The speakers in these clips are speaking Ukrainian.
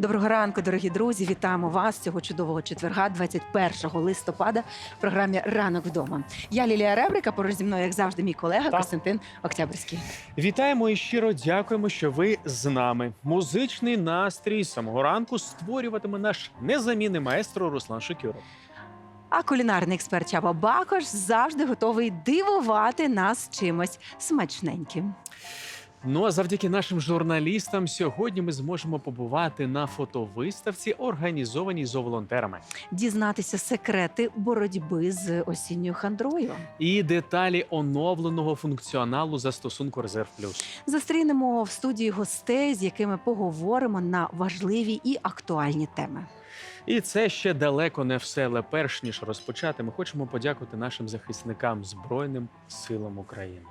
Доброго ранку, дорогі друзі. Вітаємо вас цього чудового четверга, 21 листопада, в програмі Ранок вдома. Я Лілія Ребрика. Поруч зі мною, як завжди, мій колега Так. Костянтин Октябрьський. Вітаємо і щиро дякуємо, що ви з нами. Музичний настрій самого ранку створюватиме наш незамінний маестро Руслан Шекюров. А кулінарний експерт Чаба Бакош завжди готовий дивувати нас чимось смачненьким. Ну а завдяки нашим журналістам сьогодні ми зможемо побувати на фотовиставці, організованій зооволонтерами. Дізнатися секрети боротьби з осінньою хандрою. І деталі оновленого функціоналу застосунку Резерв Плюс. Зустрінемо в студії гостей, з якими поговоримо на важливі і актуальні теми. І це ще далеко не все, але перш ніж розпочати, ми хочемо подякувати нашим захисникам Збройним силам України.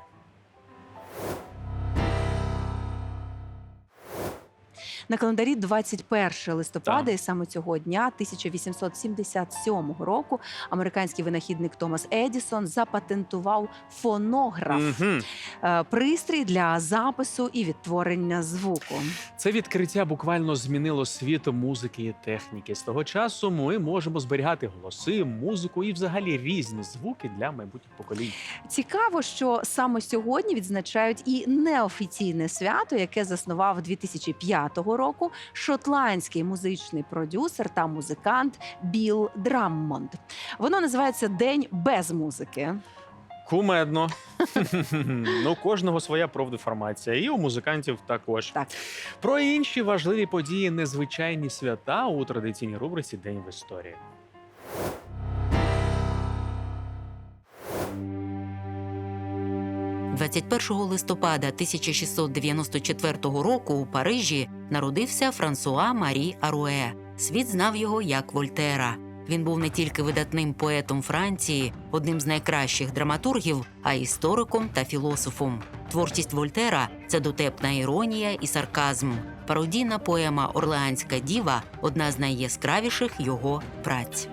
На календарі 21 листопада, Так. і саме цього дня, 1877 року, американський винахідник Томас Едісон запатентував фонограф е, пристрій для запису і відтворення звуку. Це відкриття буквально змінило світ музики і техніки. З того часу ми можемо зберігати голоси, музику і взагалі різні звуки для майбутніх поколінь. Цікаво, що саме сьогодні відзначають і неофіційне свято, яке заснував 2005 року шотландський музичний продюсер та музикант Біл Драммонд. Воно називається День без музики. Кумедно. ну, у кожного своя профдеформація, і у музикантів також. Так. Про інші важливі події, незвичайні свята у традиційній рубриці День в історії. – 21 листопада 1694 року у Парижі народився Франсуа Марі Аруе. Світ знав його як Вольтера. Він був не тільки видатним поетом Франції, одним з найкращих драматургів, а й істориком та філософом. Творчість Вольтера це дотепна іронія і сарказм. Пародійна поема Орлеанська діва одна з найяскравіших його праць.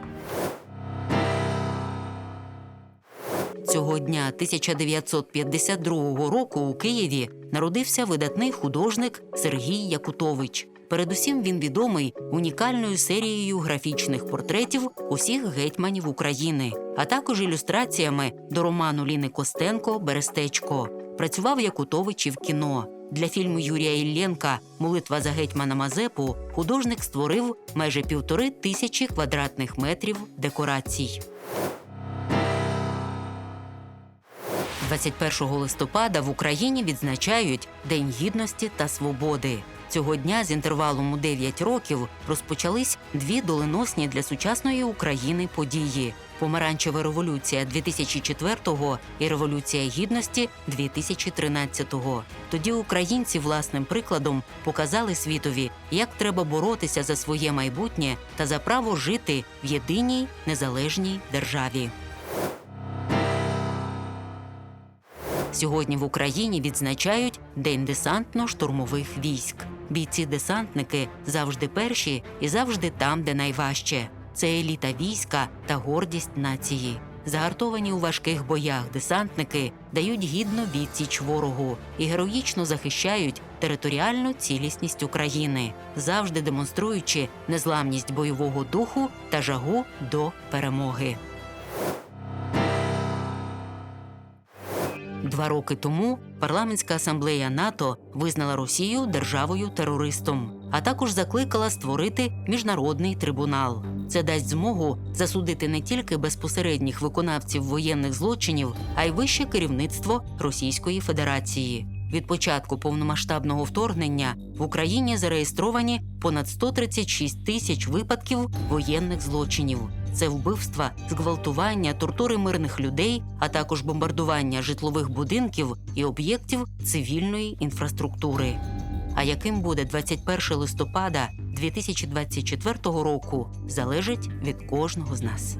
Цього дня 1952 року у Києві народився видатний художник Сергій Якутович. Передусім він відомий унікальною серією графічних портретів усіх гетьманів України, а також ілюстраціями до роману Ліни Костенко Берестечко. Працював Якутович і в кіно. Для фільму Юрія Іллєнка Молитва за гетьмана Мазепу художник створив майже півтори тисячі квадратних метрів декорацій. 21 листопада в Україні відзначають День гідності та свободи. Цього дня з інтервалом у 9 років розпочались дві доленосні для сучасної України події: Помаранчева революція 2004-го і Революція гідності 2013-го. Тоді українці власним прикладом показали світові, як треба боротися за своє майбутнє та за право жити в єдиній незалежній державі. Сьогодні в Україні відзначають День десантно-штурмових військ. Бійці-десантники завжди перші і завжди там, де найважче. Це еліта війська та гордість нації. Загартовані у важких боях десантники дають гідно відсіч ворогу і героїчно захищають територіальну цілісність України, завжди демонструючи незламність бойового духу та жагу до перемоги. Два роки тому парламентська асамблея НАТО визнала Росію державою терористом, а також закликала створити міжнародний трибунал. Це дасть змогу засудити не тільки безпосередніх виконавців воєнних злочинів, а й вище керівництво Російської Федерації. Від початку повномасштабного вторгнення в Україні зареєстровані понад 136 тисяч випадків воєнних злочинів. Це вбивства, зґвалтування, тортури мирних людей, а також бомбардування житлових будинків і об'єктів цивільної інфраструктури. А яким буде 21 листопада 2024 року, залежить від кожного з нас.